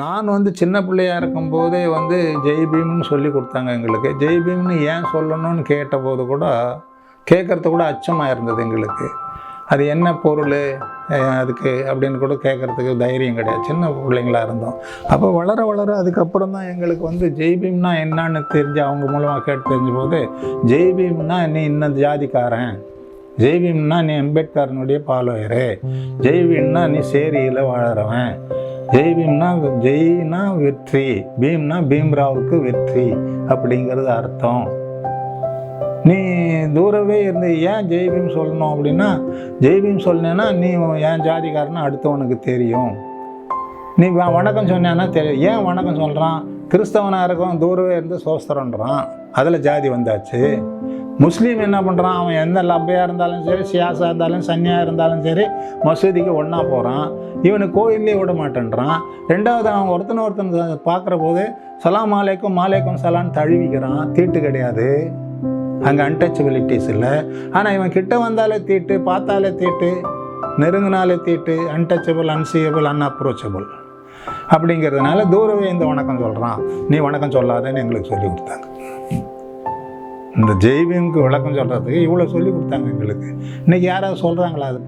நான் வந்து சின்ன பிள்ளையா இருக்கும்போதே வந்து ஜெய் பீம்னு சொல்லி கொடுத்தாங்க எங்களுக்கு. ஜெய் பீம்னு ஏன் சொல்லணும்னு கேட்டபோது கூட கேட்குறது கூட அச்சமாக இருந்தது எங்களுக்கு. அது என்ன பொருள் அதுக்கு அப்படின்னு கூட கேட்குறதுக்கு தைரியம் கிடையாது. சின்ன பிள்ளைங்களா இருந்தோம். அப்போ வளர வளர அதுக்கப்புறம் தான் எங்களுக்கு வந்து ஜெய் பீம்னா என்னன்னு தெரிஞ்சு அவங்க மூலமாக கேட்டு தெரிஞ்சபோது போது ஜெய் நீ இன்னும் ஜாதிக்காரன். ஜெய் பீம்னா நீ அம்பேத்கரனுடைய பாலோயரு. ஜெய்பீம்னா நீ சேரியில் வாழறவன். ஜெய் பீம்னா ஜெய்னா வெற்றி பீம்னா பீம்ராவுக்கு வெற்றி அப்படிங்கிறது அர்த்தம். நீ தூரவே இருந்து ஏன் ஜெய் பீம் சொல்லணும் அப்படின்னா ஜெய் பீம் சொன்னேன்னா நீ என் ஜாதிக்காரன்னு அடுத்தவனுக்கு தெரியும். நீ வணக்கம் சொன்னேன்னா தெரியும். ஏன் வணக்கம் சொல்கிறான் கிறிஸ்தவனாக இருக்கும் தூரவே இருந்து சோஸ்தரன்றான். அதில் ஜாதி வந்தாச்சு. முஸ்லீம் என்ன பண்ணுறான் அவன் எந்த லப்பையாக இருந்தாலும் சரி சியாசாக இருந்தாலும் சன்னியாக இருந்தாலும் சரி மசூதிக்கு ஒன்றா போகிறான் இவனை கோயிலே விட மாட்டேன்றான். ரெண்டாவது அவன் ஒருத்தனை ஒருத்தன் பார்க்குற போது சலாம் மாலைக்கும் மாலைக்கும் சலான்னு தழுவிக்கிறான். தீட்டு கிடையாது. அங்கே அன்டச்சபிலிட்டிஸ் இல்லை. ஆனால் இவன் கிட்ட வந்தாலே தீட்டு பார்த்தாலே தீட்டு நெருங்கினாலே தீட்டு அன்டச்சபிள் அன்சீயபிள் அன்அப்ரோச்சபிள் அப்படிங்கிறதுனால தூரவே இந்த வணக்கம் சொல்கிறான் நீ வணக்கம் சொல்லாதேன்னு எங்களுக்கு சொல்லி கொடுத்தாங்க. இந்த ஜெய்பீமுக்கு விளக்கம் சொல்கிறதுக்கு இவ்வளோ சொல்லி கொடுத்தாங்க எங்களுக்கு. இன்றைக்கி யாராவது சொல்கிறாங்களா அது